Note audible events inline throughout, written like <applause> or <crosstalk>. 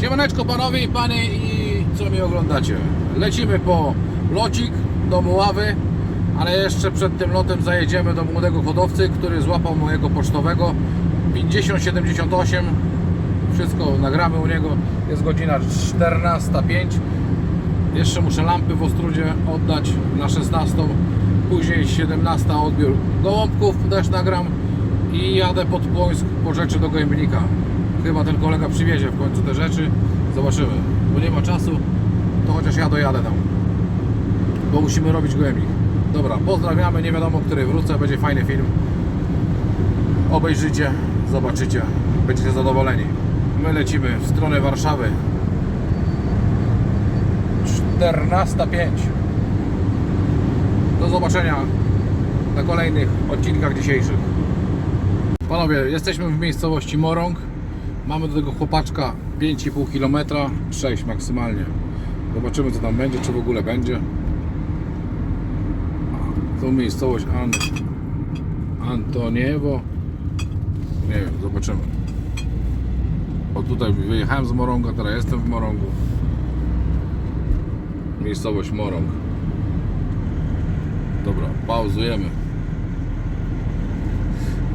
Siemaneczko panowie i panie i co mnie oglądacie. Lecimy po locik do Muławy, ale jeszcze przed tym lotem zajedziemy do młodego hodowcy, który złapał mojego pocztowego 5078. Wszystko nagramy u niego. Jest godzina 14.05. Jeszcze muszę lampy w Ostrudzie oddać na 16. Później 17 odbiór gołąbków też nagram i jadę pod Płońsk po rzeczy do Gojemnika. Chyba ten kolega przywiezie w końcu te rzeczy. Zobaczymy. Bo nie ma czasu, to chociaż ja dojadę tam. Bo musimy robić Gojemnik. Dobra, pozdrawiamy. Nie wiadomo, który wrócę. Będzie fajny film. Obejrzycie, zobaczycie. Będziecie zadowoleni. My lecimy w stronę Warszawy. 14.05 Do zobaczenia na kolejnych odcinkach dzisiejszych. Panowie, jesteśmy w miejscowości Morąg. Mamy do tego chłopaczka 5,5 km, 6 maksymalnie. Zobaczymy co tam będzie, czy w ogóle będzie. Tą miejscowość An... Antoniewo. Nie wiem, zobaczymy. O tutaj wyjechałem z Morąga, teraz jestem w Morągu. Miejscowość Morąg. Dobra, pauzujemy.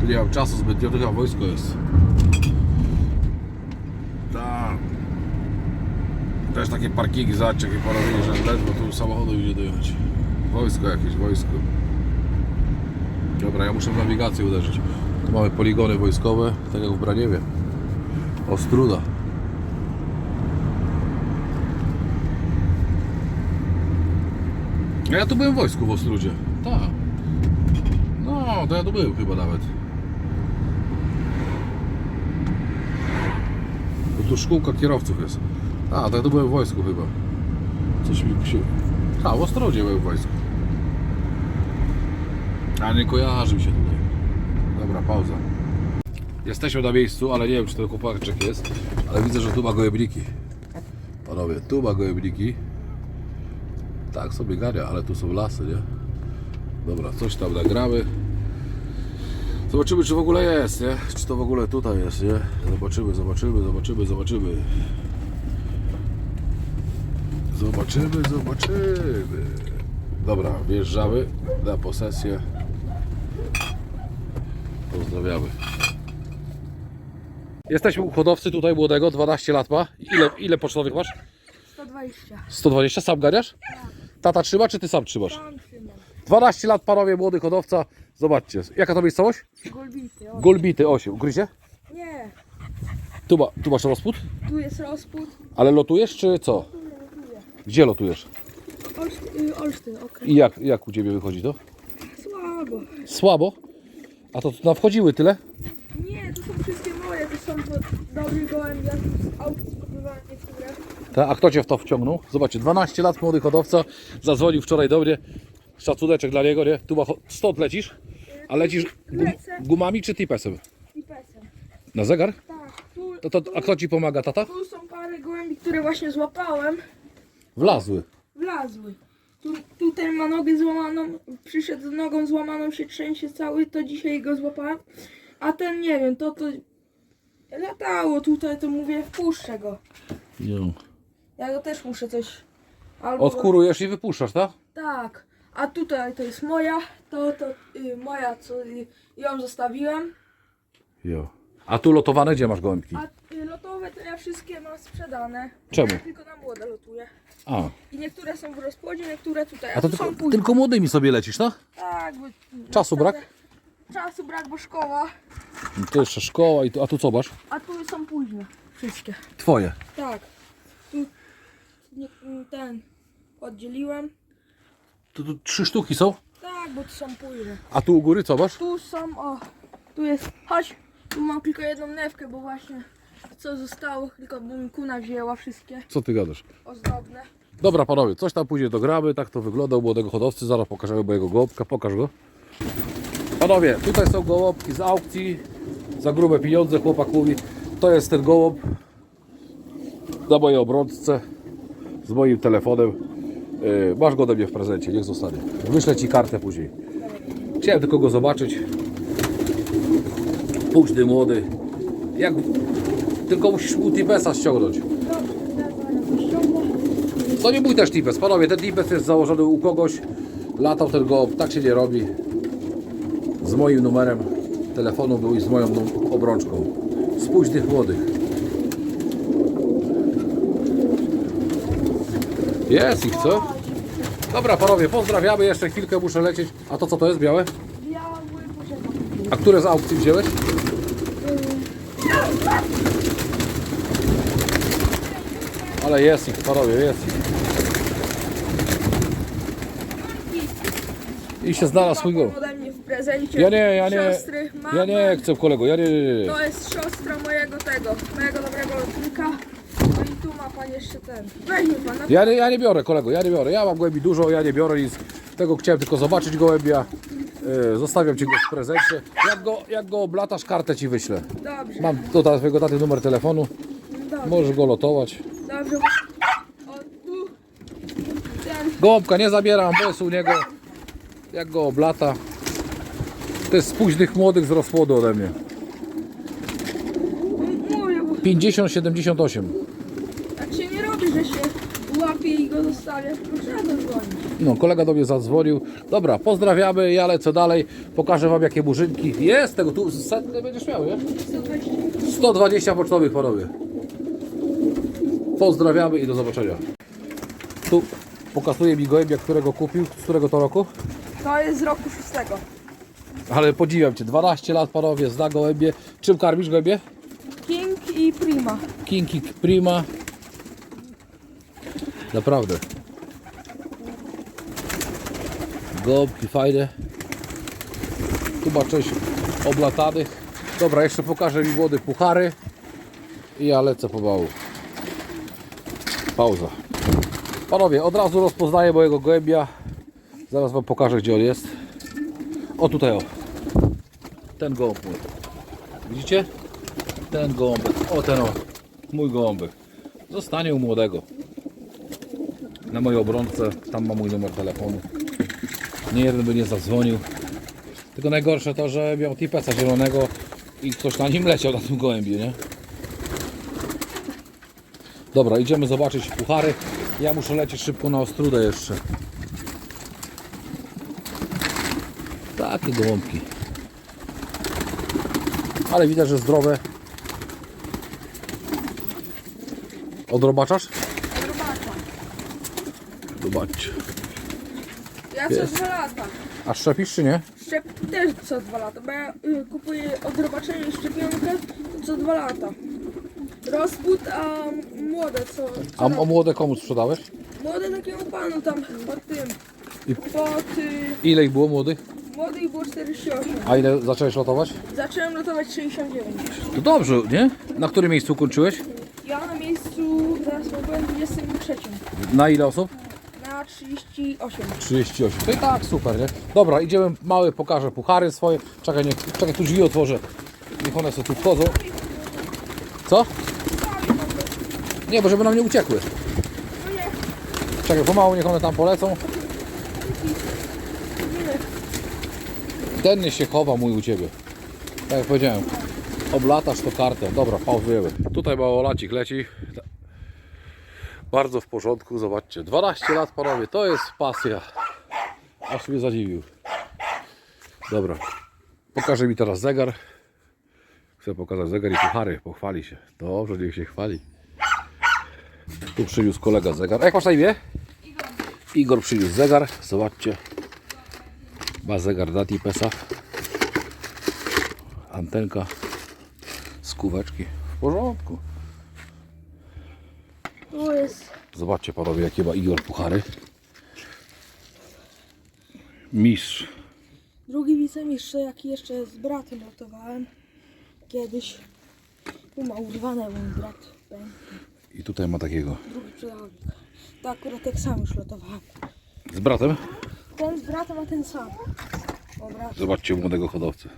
Tu nie mam czasu zbytnio, tylko wojsko jest. Tak. Też takie parkingi, zobaczcie jakie porobili, że ledwo tu samochodu idzie dojechać. Wojsko jakieś, wojsko. Dobra, ja muszę w nawigację uderzyć. Tu mamy poligony wojskowe, tak jak w Braniewie. Ostruda. A ja tu byłem w wojsku w Ostrudzie. Tak. No, to ja tu byłem chyba nawet. Bo tu szkółka kierowców jest. A, to ja tu byłem w wojsku chyba. Coś mi się... A, w Ostrodzie byłem w wojsku. A nie kojarzy mi się tutaj. Dobra, pauza. Jesteśmy na miejscu, ale nie wiem czy to chłopaczek jest, ale widzę, że tu ma gołębniki. Panowie, tu ma gołębniki. Tak sobie gania, ale tu są lasy, nie? Dobra, coś tam nagramy. Zobaczymy, czy w ogóle jest, nie? Czy to w ogóle tutaj jest, nie? Zobaczymy, zobaczymy, zobaczymy, zobaczymy. Zobaczymy, zobaczymy. Dobra, wjeżdżamy na posesję. Pozdrawiamy. Jesteśmy u hodowcy tutaj młodego, 12 lat ma. Ile, ile pocztowych masz? 120. 120, sam ganiasz? Tata trzyma, czy ty sam trzymasz? Tam trzymam. 12 lat, panowie, młody hodowca. Zobaczcie, jaka to miejscowość? Golbity. O. Golbity 8. Ugryzie? Nie, Tu, ma, tu masz rozpód? tu jest rozpód. Ale lotujesz, czy co? Gdzie lotujesz? Olsztyn, y, Olsztyn okej. I jak, jak u Ciebie wychodzi to? Słabo. Słabo? A to tu nam wchodziły tyle? Nie, to są wszystkie moje, to są dobry gołębia z aukcji kupowałem niektóre. Ta, a kto Cię w to wciągnął? Zobaczcie, 12 lat, młody hodowca. Zadzwonił wczoraj do mnie. Szacuneczek dla niego, nie? Tu ma, stąd lecisz? A lecisz gum, gumami czy tipesem? i pesem. Na zegar? Tak, tu, To, to, a kto Ci pomaga, tata? tu są parę gołębi, które właśnie złapałem. Wlazły. Wlazły. Tu, tutaj ma nogę złamaną, przyszedł z nogą złamaną, się trzęsie cały, to dzisiaj go złapałem. A ten nie wiem, to to latało tutaj, to mówię, wpuszczę go. Jo. Ja go też muszę coś. Albo Odkurujesz i wypuszczasz, tak? Tak. A tutaj to jest moja, to to y, moja, co y, ją zostawiłem. Jo. A tu lotowane gdzie masz gołębki? A y, lotowe to ja wszystkie mam sprzedane. Czemu? Ja tylko na młode lotuję. A, I niektóre są w rozpłodzie, niektóre tutaj. A, a to tu tylko, są późne. tylko młodymi sobie lecisz, tak? Tak, bo Czasu brak? Czasu brak, bo szkoła. To jeszcze szkoła, i tu, a tu co masz? A tu są późne. Wszystkie. Twoje. Tak. Tu nie, ten oddzieliłem. Tu, tu trzy sztuki są? Tak, bo tu są późne. A tu u góry co masz? Tu są, o, tu jest, chodź, tu mam tylko jedną newkę, bo właśnie co zostało, tylko bym kuna wzięła wszystkie Co ty gadasz? ozdobne. Dobra panowie, coś tam później dogramy, tak to wygląda u młodego hodowcy, zaraz pokażemy mojego gołąbka, pokaż go. Panowie, tutaj są gołąbki z aukcji, za grube pieniądze chłopak mówi, to jest ten gołąb na mojej obrączce, z moim telefonem, Yy, masz go ode mnie w prezencie, niech zostanie. Wyślę Ci kartę później. Chciałem tylko go zobaczyć. Późny, młody. Jak... Tylko musisz multipesa ściągnąć. To nie mój też tipes, panowie, ten tipes jest założony u kogoś, latał ten go, tak się nie robi. Z moim numerem telefonu był i z moją obrączką. Z późnych młodych. Jest ich, co? Dobra, panowie, pozdrawiamy, jeszcze chwilkę muszę lecieć. A to co to jest, białe? Biały. A które z aukcji wziąłeś? Ale jest ich, panowie, jest ich. I się znalazł swój go. ode mnie w prezencie. Ja nie, ja nie, Siostry, ja nie chcę kolego, ja nie, nie, nie. To jest siostra mojego tego, mojego dobrego lotnika. No i tu ma pan jeszcze ten. Weźmie pan. No, Ja nie, ja nie biorę kolego, ja nie biorę. Ja mam gołębi dużo, ja nie biorę nic. Tego chciałem tylko zobaczyć gołębia. E, Zostawiam Ci go w prezencie. Jak go, jak go oblatasz, kartę Ci wyślę. dobrze, Mam tutaj twojego taty numer telefonu. dobrze, Możesz go lotować. Dobrze. O tu. Ten. Gołąbka nie zabieram, bo jest u niego. Jak go oblata. To jest z późnych młodych z rozpłodu ode mnie. Mówię, bo 50-78. tak się nie robi, że się łapie i go zostawia. Tylko trzeba. No, kolega do mnie zadzwonił. Dobra, pozdrawiamy, ja lecę dalej. Pokażę wam jakie murzynki. Jest tego, tu setkę będziesz miał, nie? 120. 120 pocztowych panowie. Pozdrawiamy i do zobaczenia. Tu pokazuje mi gołębia, którego kupił, z którego to roku. To jest z roku szóstego. Ale podziwiam Cię, 12 lat panowie, zna gołębie. Czym karmisz gołębie? King i Prima. Kinki Prima. Naprawdę. Gąbki fajne. Ma część oblatanych. Dobra, jeszcze pokażę mi młode puchary. I ja lecę pomału. Pauza. Panowie, od razu rozpoznaję mojego gołębia. Zaraz Wam pokażę, gdzie on jest. O tutaj, o. Ten gołąb mój. Widzicie? Ten gołąbek. O, ten o. Mój gołąbek. Zostanie u młodego. Na mojej obrączce. Tam ma mój numer telefonu. Nie jeden by nie zadzwonił. Tylko najgorsze to, że miał tipesa zielonego i ktoś na nim leciał na tym gołębiu, nie? Dobra, idziemy zobaczyć puchary. Ja muszę lecieć szybko na Ostrudę jeszcze. Takie gołąbki. Ale widać, że zdrowe. Odrobaczasz? Zobaczcie. Ja co Jest. dwa lata. A szczepisz czy nie? Szczep też co dwa lata, bo ja y, kupuję odrobaczenie szczepionkę co dwa lata. Rozpód, a młode co... A, a młode komu sprzedałeś? Młode takiemu panu tam pod tym. I- Pod... Y, Ile ich było młodych? młodych było 48. A ile zacząłeś lotować? Zacząłem lotować 69. To dobrze, nie? Na którym miejscu kończyłeś? Ja na miejscu, zaraz powiem, 23. Na ile osób? Na 38. 38. To i tak super, nie? Dobra, idziemy mały, pokażę puchary swoje. Czekaj, nie, czekaj, tu drzwi otworzę. Niech one sobie tu wchodzą. Co? Nie, bo żeby nam nie uciekły. Czekaj, pomału niech one tam polecą. Ten się chowa mój u Ciebie. Tak jak powiedziałem. Oblatasz to kartę. Dobra, pauzujemy. Tutaj małolacik leci. Bardzo w porządku, zobaczcie. 12 lat panowie, to jest pasja. Aż mnie zadziwił. Dobra. Pokaże mi teraz zegar. Chcę pokazać zegar i puchary. Pochwali się. Dobrze, niech się chwali. Tu przyniósł kolega zegar. A jak masz na imię? Igor przyniósł zegar. Zobaczcie. Ma zegar Datipesa. Antenka z kółeczki. W porządku. Zobaczcie panowie jakie ma Igor puchary. Mistrz. Drugi wicemistrz, jaki jeszcze z bratem ratowałem kiedyś. Tu ma urwane mój brat. pękł. I tutaj ma takiego. Drugi przydawnik. To akurat tak sam już lotowałem. Z bratem? Ten z bratem, a ten sam. Zobaczcie młodego hodowcę.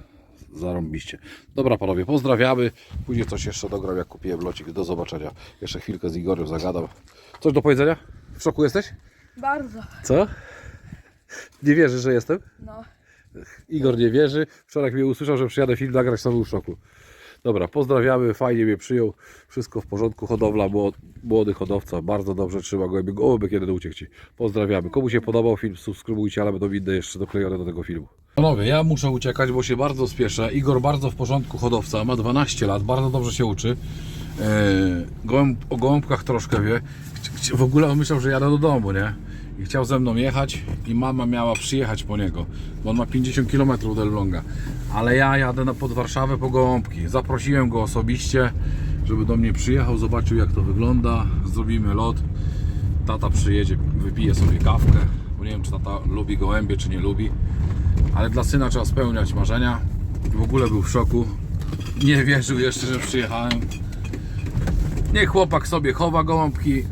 Zarąbiście. Dobra panowie, pozdrawiamy. Później coś jeszcze dogram jak kupiłem locik. Do zobaczenia. Jeszcze chwilkę z Igorem zagadam. Coś do powiedzenia? W szoku jesteś? Bardzo. Co? Nie wierzysz, że jestem? No. Igor nie wierzy. Wczoraj mnie usłyszał, że przyjadę film nagrać, to był w szoku. Dobra, pozdrawiamy, fajnie mnie przyjął, wszystko w porządku, hodowla, młod- młody hodowca, bardzo dobrze trzyma gołębie, gołębie kiedy uciekł Ci. Pozdrawiamy. Komu się podobał film, subskrybujcie, ale będą inne jeszcze doklejone do tego filmu. Panowie, ja muszę uciekać, bo się bardzo spieszę. Igor bardzo w porządku hodowca, ma 12 lat, bardzo dobrze się uczy. Eee, gołęb, o gołąbkach troszkę wie. W ogóle on myślał, że jadę do domu, nie? I chciał ze mną jechać i mama miała przyjechać po niego, bo on ma 50 km do Elbląga. Ale ja jadę na pod Warszawę po gołąbki. Zaprosiłem go osobiście, żeby do mnie przyjechał, zobaczył jak to wygląda. Zrobimy lot. Tata przyjedzie, wypije sobie kawkę, bo nie wiem czy tata lubi gołębie, czy nie lubi. Ale dla syna trzeba spełniać marzenia. W ogóle był w szoku. Nie wierzył jeszcze, że przyjechałem. Niech chłopak sobie chowa gołąbki.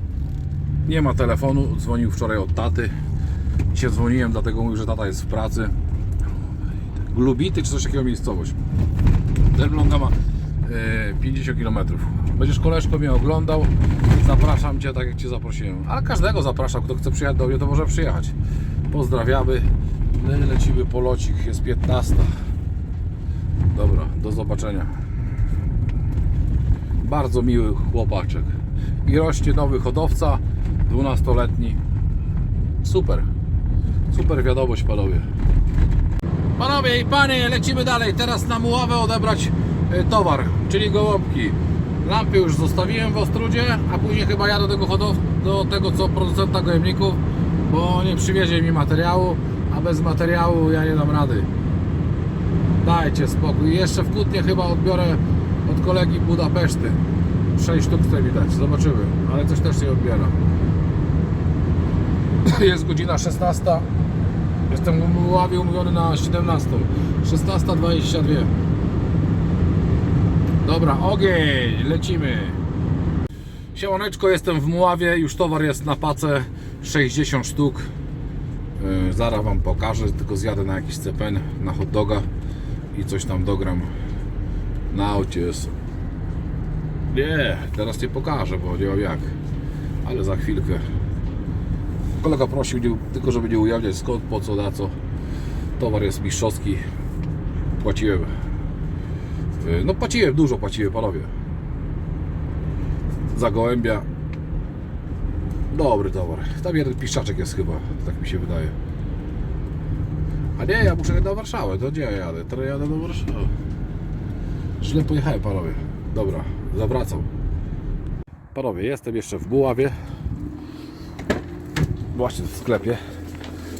Nie ma telefonu. Dzwonił wczoraj od taty. Dzisiaj dzwoniłem, dlatego mówił, że tata jest w pracy. Lubity czy coś takiego miejscowość. Elbląga ma e, 50 km. Będziesz koleżko mnie oglądał. Zapraszam Cię tak jak Cię zaprosiłem. Ale każdego zapraszam, kto chce przyjechać do mnie, to może przyjechać. Pozdrawiamy. My lecimy po locik, jest 15. Dobra, do zobaczenia. Bardzo miły chłopaczek. I rośnie nowy hodowca, 12-letni. Super. Super wiadomość, panowie. Panowie i panie, lecimy dalej. Teraz na Muławę odebrać e, towar, czyli gołąbki. Lampy już zostawiłem w Ostrudzie, a później chyba jadę do tego, hodow- do tego co producenta gołębników, bo nie przywiezie mi materiału, a bez materiału ja nie dam rady. Dajcie spokój. Jeszcze w Kutnie chyba odbiorę od kolegi Budapeszty. 6 sztuk chce mi dać, zobaczymy, ale coś też nie odbiera. <clears throat> Jest godzina 16. Jestem w ławie umówiony na 17. 16.22. Dobra, ogień, lecimy. Siemaneczko, jestem w Muławie, już towar jest na pace 60 sztuk. Yy, zaraz Wam pokażę, tylko zjadę na jakiś cepen, na hot doga i coś tam dogram. Na aucie jest. Nie, teraz nie pokażę, bo nie mam jak. Ale za chwilkę. Kolega prosił tylko, żeby nie ujawniać skąd, po co, na co. Towar jest mistrzowski. Płaciłem. Yy, No płaciłem, dużo płaciłem, panowie. Za gołębia. Dobry towar. Tam jeden piszczaczek jest chyba, tak mi się wydaje. A nie, ja muszę na Warszawę. To gdzie ja jadę? Teraz jadę do Warszawy. Źle pojechałem, panowie. Dobra, zawracam. Panowie, jestem jeszcze w Buławie. Właśnie w sklepie.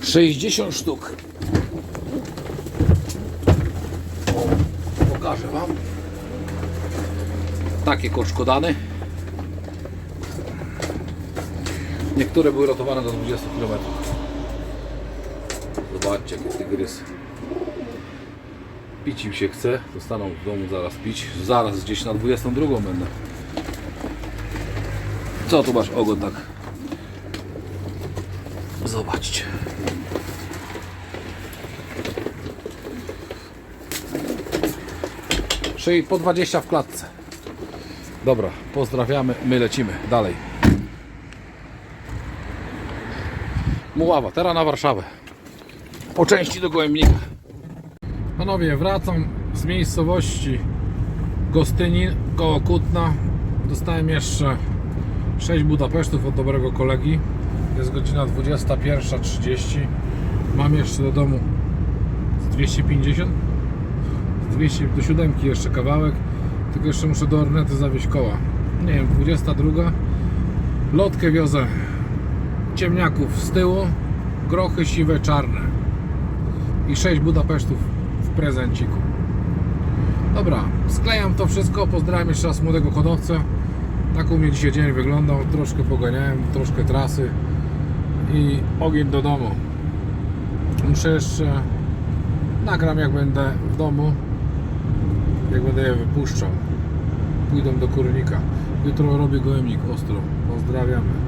60 sztuk. Pokażę Wam. Takie koczkodany. Niektóre były rotowane do 20 km. Zobaczcie, jaki tygrys. Pić im się chce. Zostaną w domu zaraz pić. Zaraz gdzieś na 22 będę. Co tu masz ogon tak? Zobaczcie. Czyli po 20 w klatce. Dobra, pozdrawiamy, my lecimy dalej. Muława, teraz na Warszawę. Po części do Gołębnika. Panowie, wracam z miejscowości Gostynin koło Kutna. Dostałem jeszcze 6 Budapesztów od dobrego kolegi. Jest godzina 21.30. Mam jeszcze do domu z 250. Z 200 do siódemki jeszcze kawałek. Tylko jeszcze muszę do Ornety zawieźć koła. Nie wiem, 22. Lotkę wiozę ciemniaków z tyłu, grochy siwe, czarne i 6 Budapesztów w prezenciku. Dobra, sklejam to wszystko, pozdrawiam jeszcze raz młodego hodowcę. Tak u mnie dzisiaj dzień wyglądał, troszkę poganiałem, troszkę trasy i ogień do domu. Muszę jeszcze nagram jak będę w domu, jak będę je wypuszczał. Pójdę do kurnika. Jutro robię gołębnik ostro. Pozdrawiamy.